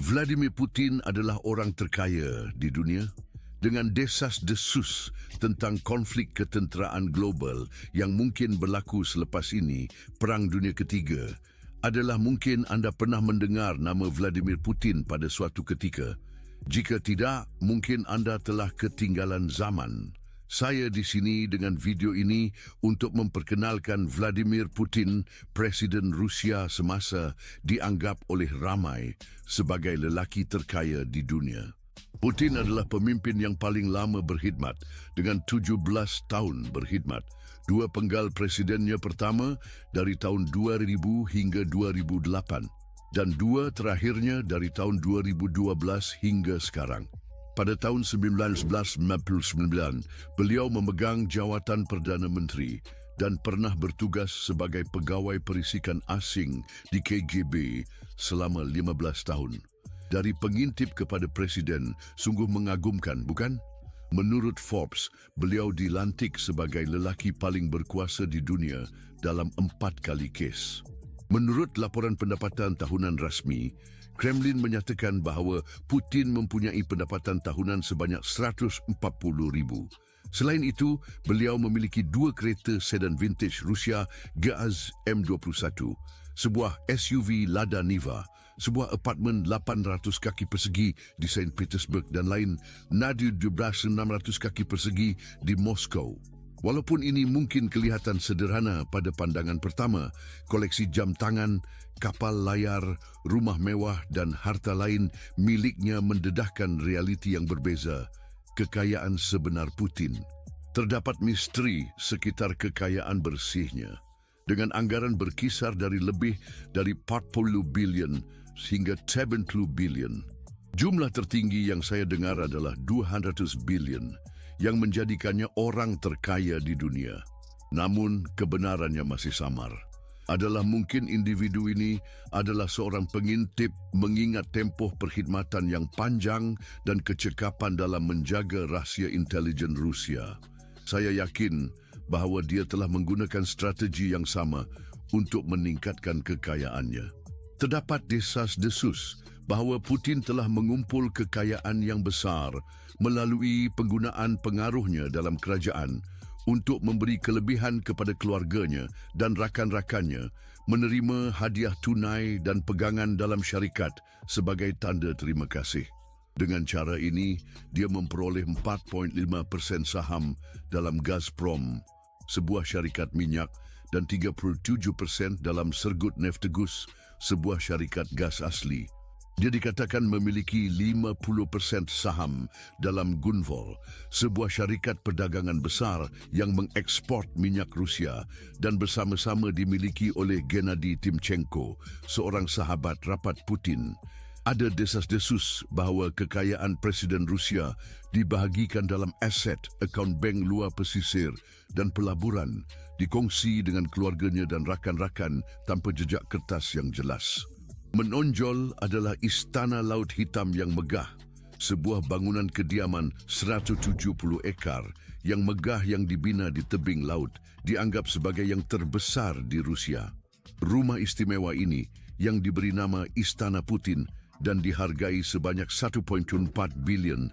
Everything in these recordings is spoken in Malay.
Vladimir Putin adalah orang terkaya di dunia dengan desas-desus tentang konflik ketenteraan global yang mungkin berlaku selepas ini, Perang Dunia Ketiga, adalah mungkin anda pernah mendengar nama Vladimir Putin pada suatu ketika. Jika tidak, mungkin anda telah ketinggalan zaman. Saya di sini dengan video ini untuk memperkenalkan Vladimir Putin, Presiden Rusia semasa dianggap oleh ramai sebagai lelaki terkaya di dunia. Putin adalah pemimpin yang paling lama berkhidmat dengan 17 tahun berkhidmat. Dua penggal presidennya pertama dari tahun 2000 hingga 2008 dan dua terakhirnya dari tahun 2012 hingga sekarang. Pada tahun 1999, beliau memegang jawatan Perdana Menteri dan pernah bertugas sebagai pegawai perisikan asing di KGB selama 15 tahun. Dari pengintip kepada presiden, sungguh mengagumkan, bukan? Menurut Forbes, beliau dilantik sebagai lelaki paling berkuasa di dunia dalam empat kali kes. Menurut laporan pendapatan tahunan rasmi, Kremlin menyatakan bahawa Putin mempunyai pendapatan tahunan sebanyak 140 ribu. Selain itu, beliau memiliki dua kereta sedan vintage Rusia Gaz M21, sebuah SUV Lada Niva, sebuah apartmen 800 kaki persegi di St. Petersburg dan lain Nadir 12 600 kaki persegi di Moskow. Walaupun ini mungkin kelihatan sederhana pada pandangan pertama, koleksi jam tangan, kapal layar, rumah mewah dan harta lain miliknya mendedahkan realiti yang berbeza, kekayaan sebenar Putin. Terdapat misteri sekitar kekayaan bersihnya. Dengan anggaran berkisar dari lebih dari 40 bilion hingga 70 bilion. Jumlah tertinggi yang saya dengar adalah 200 bilion yang menjadikannya orang terkaya di dunia. Namun kebenarannya masih samar. Adalah mungkin individu ini adalah seorang pengintip mengingat tempoh perkhidmatan yang panjang dan kecekapan dalam menjaga rahsia intelijen Rusia. Saya yakin bahawa dia telah menggunakan strategi yang sama untuk meningkatkan kekayaannya. Terdapat desas-desus bahawa Putin telah mengumpul kekayaan yang besar melalui penggunaan pengaruhnya dalam kerajaan untuk memberi kelebihan kepada keluarganya dan rakan-rakannya menerima hadiah tunai dan pegangan dalam syarikat sebagai tanda terima kasih. Dengan cara ini, dia memperoleh 4.5% saham dalam Gazprom, sebuah syarikat minyak dan 37% dalam Sergut Neftegus, sebuah syarikat gas asli. Dia dikatakan memiliki 50% saham dalam Gunvor, sebuah syarikat perdagangan besar yang mengekspor minyak Rusia dan bersama-sama dimiliki oleh Gennady Timchenko, seorang sahabat rapat Putin. Ada desas-desus bahawa kekayaan Presiden Rusia dibahagikan dalam aset akaun bank luar pesisir dan pelaburan dikongsi dengan keluarganya dan rakan-rakan tanpa jejak kertas yang jelas. Menonjol adalah Istana Laut Hitam yang megah, sebuah bangunan kediaman 170 ekar yang megah yang dibina di tebing laut dianggap sebagai yang terbesar di Rusia. Rumah istimewa ini yang diberi nama Istana Putin dan dihargai sebanyak 1.4 bilion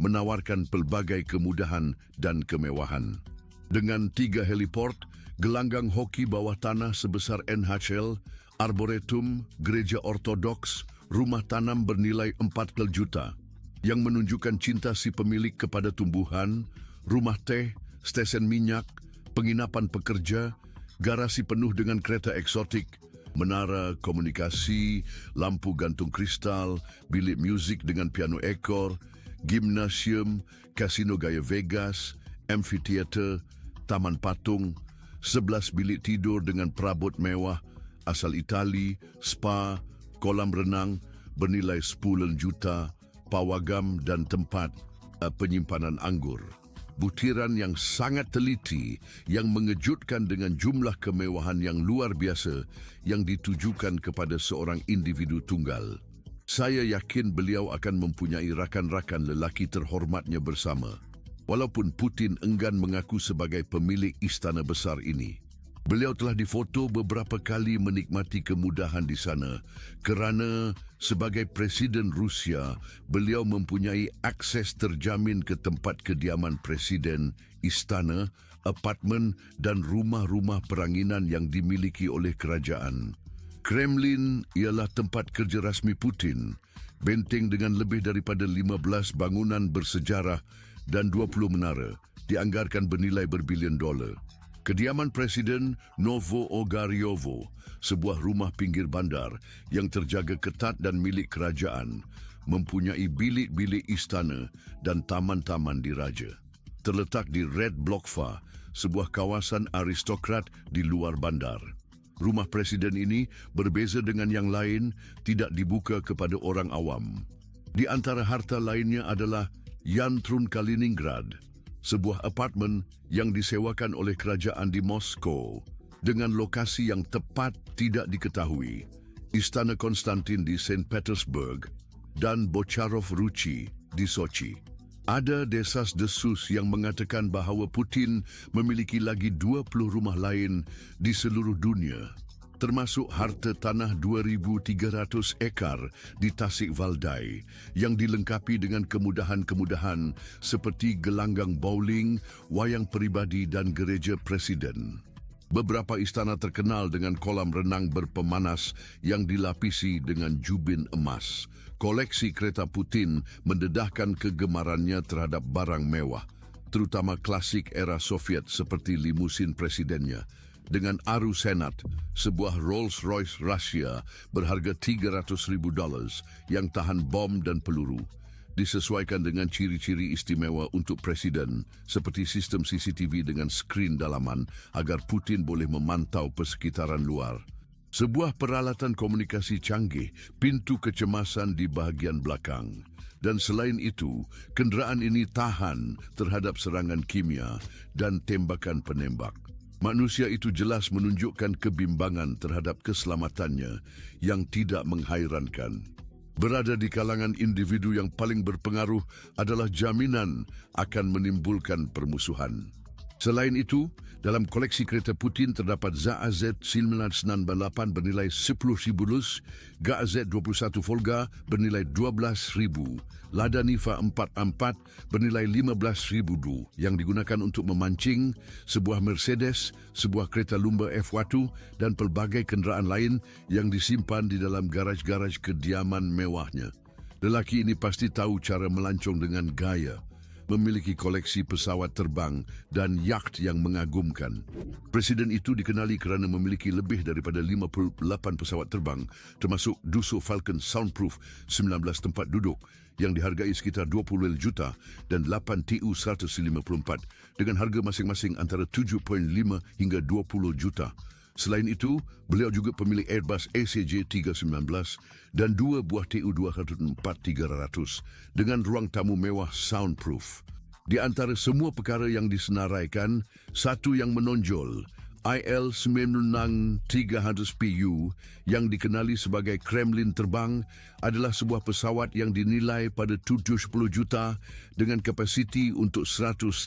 menawarkan pelbagai kemudahan dan kemewahan. Dengan tiga heliport, gelanggang hoki bawah tanah sebesar NHL, arboretum, gereja ortodoks, rumah tanam bernilai 40 juta yang menunjukkan cinta si pemilik kepada tumbuhan, rumah teh, stesen minyak, penginapan pekerja, garasi penuh dengan kereta eksotik, menara komunikasi, lampu gantung kristal, bilik muzik dengan piano ekor, gimnasium, kasino gaya Vegas, amphitheater, taman patung, 11 bilik tidur dengan perabot mewah, asal Itali, spa, kolam renang bernilai 10 juta, pawagam dan tempat uh, penyimpanan anggur. Butiran yang sangat teliti yang mengejutkan dengan jumlah kemewahan yang luar biasa yang ditujukan kepada seorang individu tunggal. Saya yakin beliau akan mempunyai rakan-rakan lelaki terhormatnya bersama. Walaupun Putin enggan mengaku sebagai pemilik istana besar ini. Beliau telah difoto beberapa kali menikmati kemudahan di sana kerana sebagai Presiden Rusia, beliau mempunyai akses terjamin ke tempat kediaman Presiden, istana, apartmen dan rumah-rumah peranginan yang dimiliki oleh kerajaan. Kremlin ialah tempat kerja rasmi Putin, benteng dengan lebih daripada 15 bangunan bersejarah dan 20 menara, dianggarkan bernilai berbilion dolar. Kediaman Presiden Novo Ogariovo, sebuah rumah pinggir bandar yang terjaga ketat dan milik kerajaan, mempunyai bilik-bilik istana dan taman-taman diraja. Terletak di Red Blokva, sebuah kawasan aristokrat di luar bandar. Rumah Presiden ini berbeza dengan yang lain, tidak dibuka kepada orang awam. Di antara harta lainnya adalah Yantrun Kaliningrad, sebuah apartmen yang disewakan oleh kerajaan di Moskow dengan lokasi yang tepat tidak diketahui. Istana Konstantin di St. Petersburg dan Bocharov Ruchi di Sochi. Ada desas-desus yang mengatakan bahawa Putin memiliki lagi 20 rumah lain di seluruh dunia termasuk harta tanah 2,300 ekar di Tasik Valdai yang dilengkapi dengan kemudahan-kemudahan seperti gelanggang bowling, wayang peribadi dan gereja presiden. Beberapa istana terkenal dengan kolam renang berpemanas yang dilapisi dengan jubin emas. Koleksi kereta Putin mendedahkan kegemarannya terhadap barang mewah, terutama klasik era Soviet seperti limusin presidennya dengan Aru Senat, sebuah Rolls-Royce Rusia berharga 300,000 dolar yang tahan bom dan peluru, disesuaikan dengan ciri-ciri istimewa untuk presiden seperti sistem CCTV dengan skrin dalaman agar Putin boleh memantau persekitaran luar. Sebuah peralatan komunikasi canggih, pintu kecemasan di bahagian belakang. Dan selain itu, kenderaan ini tahan terhadap serangan kimia dan tembakan penembak. Manusia itu jelas menunjukkan kebimbangan terhadap keselamatannya yang tidak menghairankan. Berada di kalangan individu yang paling berpengaruh adalah jaminan akan menimbulkan permusuhan. Selain itu, dalam koleksi kereta Putin terdapat ZAZ 1998 bernilai 10,000 lus, GAZ 21 Volga bernilai 12,000, Lada Niva 44 bernilai 15,000 du yang digunakan untuk memancing, sebuah Mercedes, sebuah kereta lumba F1 dan pelbagai kenderaan lain yang disimpan di dalam garaj-garaj kediaman mewahnya. Lelaki ini pasti tahu cara melancong dengan gaya memiliki koleksi pesawat terbang dan yacht yang mengagumkan. Presiden itu dikenali kerana memiliki lebih daripada 58 pesawat terbang termasuk Duso Falcon Soundproof 19 tempat duduk yang dihargai sekitar 20 juta dan 8 TU-154 dengan harga masing-masing antara 7.5 hingga 20 juta. Selain itu, beliau juga pemilik Airbus ACJ 319 dan dua buah TU-204-300 dengan ruang tamu mewah soundproof. Di antara semua perkara yang disenaraikan, satu yang menonjol, IL-96-300PU yang dikenali sebagai Kremlin terbang adalah sebuah pesawat yang dinilai pada 70 juta dengan kapasiti untuk 186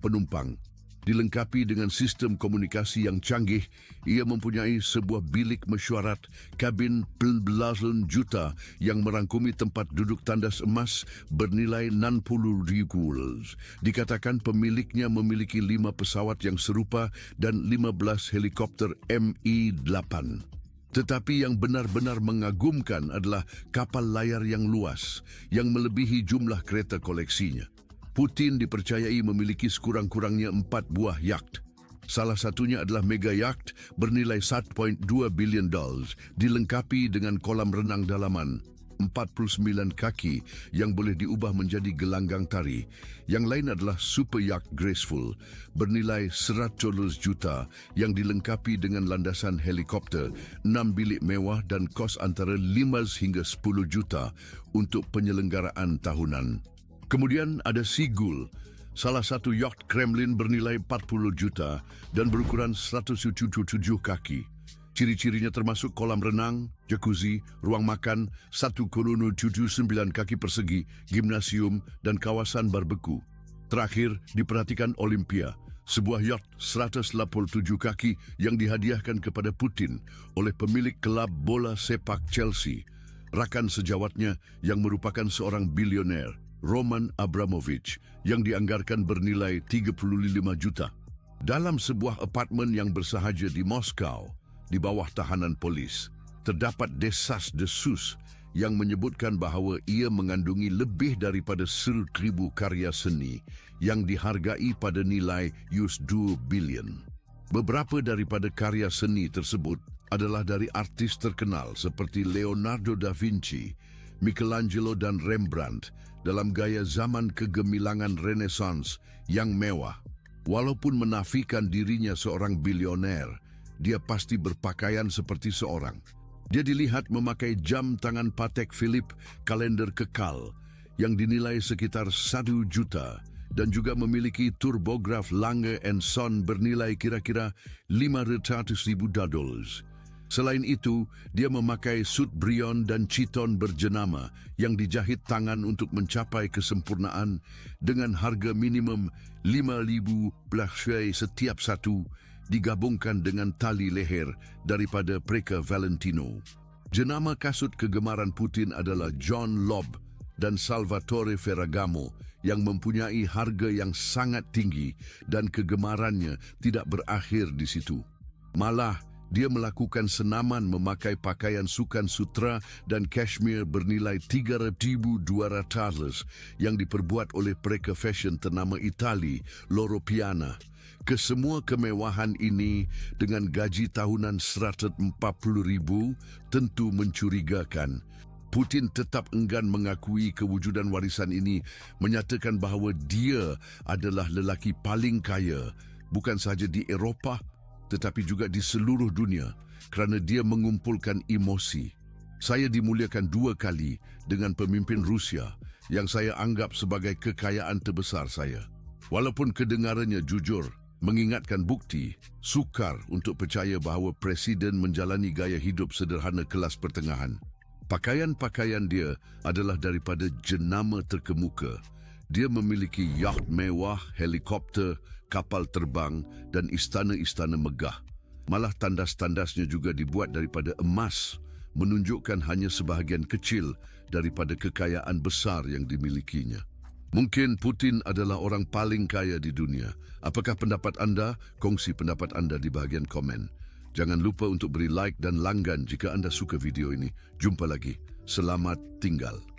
penumpang dilengkapi dengan sistem komunikasi yang canggih, ia mempunyai sebuah bilik mesyuarat kabin belasan juta yang merangkumi tempat duduk tandas emas bernilai 60 ribu. Dikatakan pemiliknya memiliki lima pesawat yang serupa dan 15 helikopter Mi-8. Tetapi yang benar-benar mengagumkan adalah kapal layar yang luas yang melebihi jumlah kereta koleksinya. Putin dipercayai memiliki sekurang-kurangnya empat buah yacht. Salah satunya adalah mega yacht bernilai 1.2 bilion dolar dilengkapi dengan kolam renang dalaman 49 kaki yang boleh diubah menjadi gelanggang tari. Yang lain adalah Super Yacht Graceful bernilai 100 juta yang dilengkapi dengan landasan helikopter, 6 bilik mewah dan kos antara 5 hingga 10 juta untuk penyelenggaraan tahunan. Kemudian ada Sigul, salah satu yacht Kremlin bernilai 40 juta dan berukuran 177 kaki. Ciri-cirinya termasuk kolam renang, jacuzzi, ruang makan, satu kolonu 79 kaki persegi, gimnasium dan kawasan barbeku. Terakhir, diperhatikan Olimpia, sebuah yacht 187 kaki yang dihadiahkan kepada Putin oleh pemilik kelab bola sepak Chelsea, rakan sejawatnya yang merupakan seorang bilioner, Roman Abramovich, yang dianggarkan bernilai 35 juta. Dalam sebuah apartmen yang bersahaja di Moskow, di bawah tahanan polis, terdapat desas-desus yang menyebutkan bahawa ia mengandungi lebih daripada seribu karya seni yang dihargai pada nilai US2 bilion. Beberapa daripada karya seni tersebut adalah dari artis terkenal seperti Leonardo da Vinci, Michelangelo dan Rembrandt dalam gaya zaman kegemilangan Renaissance yang mewah. Walaupun menafikan dirinya seorang bilioner, dia pasti berpakaian seperti seorang. Dia dilihat memakai jam tangan Patek Philippe kalender kekal yang dinilai sekitar 1 juta dan juga memiliki turbograf Lange Son bernilai kira-kira 500 ribu dollars. Selain itu, dia memakai suit Brion dan Chiton berjenama yang dijahit tangan untuk mencapai kesempurnaan dengan harga minimum 5,000 blanchet setiap satu digabungkan dengan tali leher daripada Preka Valentino. Jenama kasut kegemaran Putin adalah John Lobb dan Salvatore Ferragamo yang mempunyai harga yang sangat tinggi dan kegemarannya tidak berakhir di situ. Malah, dia melakukan senaman memakai pakaian sukan sutra dan kashmir bernilai 3,200 yang diperbuat oleh Preka Fashion ternama Itali, Loro Piana. Kesemua kemewahan ini dengan gaji tahunan RM140,000 tentu mencurigakan. Putin tetap enggan mengakui kewujudan warisan ini menyatakan bahawa dia adalah lelaki paling kaya bukan sahaja di Eropah tetapi juga di seluruh dunia kerana dia mengumpulkan emosi. Saya dimuliakan dua kali dengan pemimpin Rusia yang saya anggap sebagai kekayaan terbesar saya. Walaupun kedengarannya jujur, mengingatkan bukti sukar untuk percaya bahawa presiden menjalani gaya hidup sederhana kelas pertengahan. Pakaian-pakaian dia adalah daripada jenama terkemuka. Dia memiliki yacht mewah, helikopter, kapal terbang dan istana-istana megah. Malah tandas-tandasnya juga dibuat daripada emas, menunjukkan hanya sebahagian kecil daripada kekayaan besar yang dimilikinya. Mungkin Putin adalah orang paling kaya di dunia. Apakah pendapat anda? Kongsi pendapat anda di bahagian komen. Jangan lupa untuk beri like dan langgan jika anda suka video ini. Jumpa lagi. Selamat tinggal.